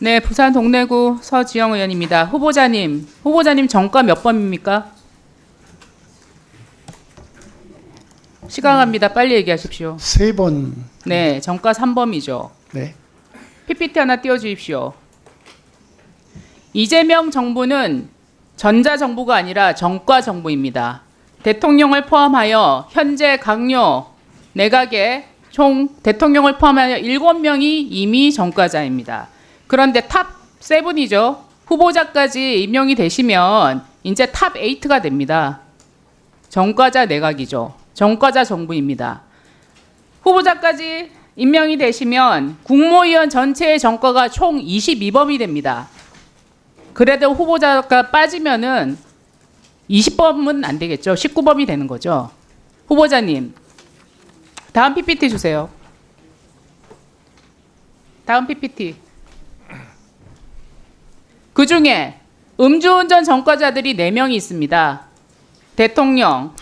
네, 부산 동래구 서지영 의원입니다. 후보자님, 후보자님 정가 몇 번입니까? 시간 갑니다. 빨리 얘기하십시오. 세 번. 네, 정가 3범이죠. 네. PPT 하나 띄워주십시오. 이재명 정부는 전자정부가 아니라 정과정부입니다. 대통령을 포함하여 현재 강요 내각의 총 대통령을 포함하여 7명이 이미 정과자입니다. 그런데 탑 7이죠. 후보자까지 임명이 되시면 이제 탑 8가 됩니다. 정과자 내각이죠. 정과자 정부입니다. 후보자까지 임명이 되시면 국무위원 전체의 정과가 총 22범이 됩니다. 그래도 후보자가 빠지면은 20범은 안 되겠죠. 19범이 되는 거죠. 후보자님, 다음 PPT 주세요. 다음 PPT. 그 중에 음주운전 전과자들이 4명이 있습니다. 대통령,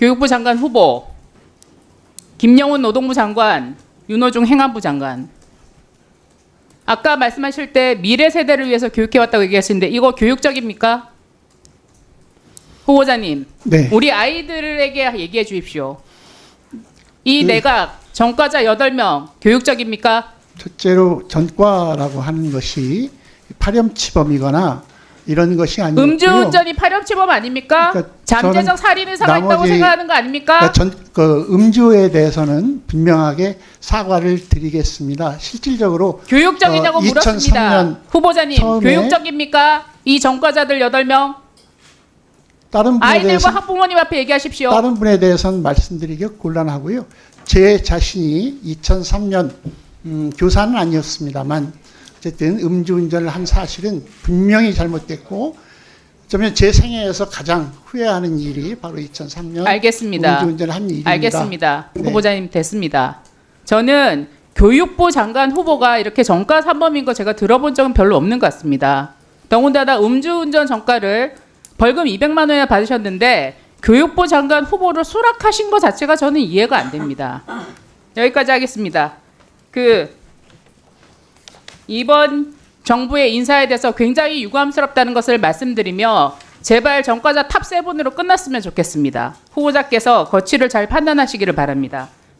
교육부 장관 후보, 김영훈 노동부 장관, 윤호중 행안부 장관. 아까 말씀하실 때 미래 세대를 위해서 교육해왔다고 얘기하시는데 이거 교육적입니까? 후보자님, 네. 우리 아이들에게 얘기해 주십시오. 이 그- 내각 전과자 8명 교육적입니까? 첫째로 전과라고 하는 것이 파렴치범이거나 이런 것이 아니고요. 음주운전이 파렴치범 아닙니까? 그러니까 잠재적 살인 의사가 있다고 나머지- 생각하는 거 아닙니까? 그러니까 전, 그 음주에 대해서는 분명하게 사과를 드리겠습니다. 실질적으로 교육적이냐고 어, 물었습니다. 2003년 후보자님, 처음에- 교육적입니까? 이 전과자들 8명? 다른 분에 아이들과 대해서 학부모님 앞에 얘기하십시오. 다른 분에 대해서는 말씀드리기 곤란하고요. 제 자신이 2003년 음, 교사는 아니었습니다만 어쨌든 음주운전을 한 사실은 분명히 잘못됐고 어쩌면 제 생애에서 가장 후회하는 일이 바로 2003년 알겠습니다. 음주운전을 한 일입니다. 알겠습니다. 네. 후보자님 됐습니다. 저는 교육부 장관 후보가 이렇게 정가 3범인 거 제가 들어본 적은 별로 없는 것 같습니다. 더군다나 음주운전 정가를 벌금 200만 원이나 받으셨는데 교육부 장관 후보를 수락하신 것 자체가 저는 이해가 안 됩니다. 여기까지 하겠습니다. 그 이번 정부의 인사에 대해서 굉장히 유감스럽다는 것을 말씀드리며 제발 정과자 탑 세븐으로 끝났으면 좋겠습니다. 후보자께서 거취를 잘 판단하시기를 바랍니다.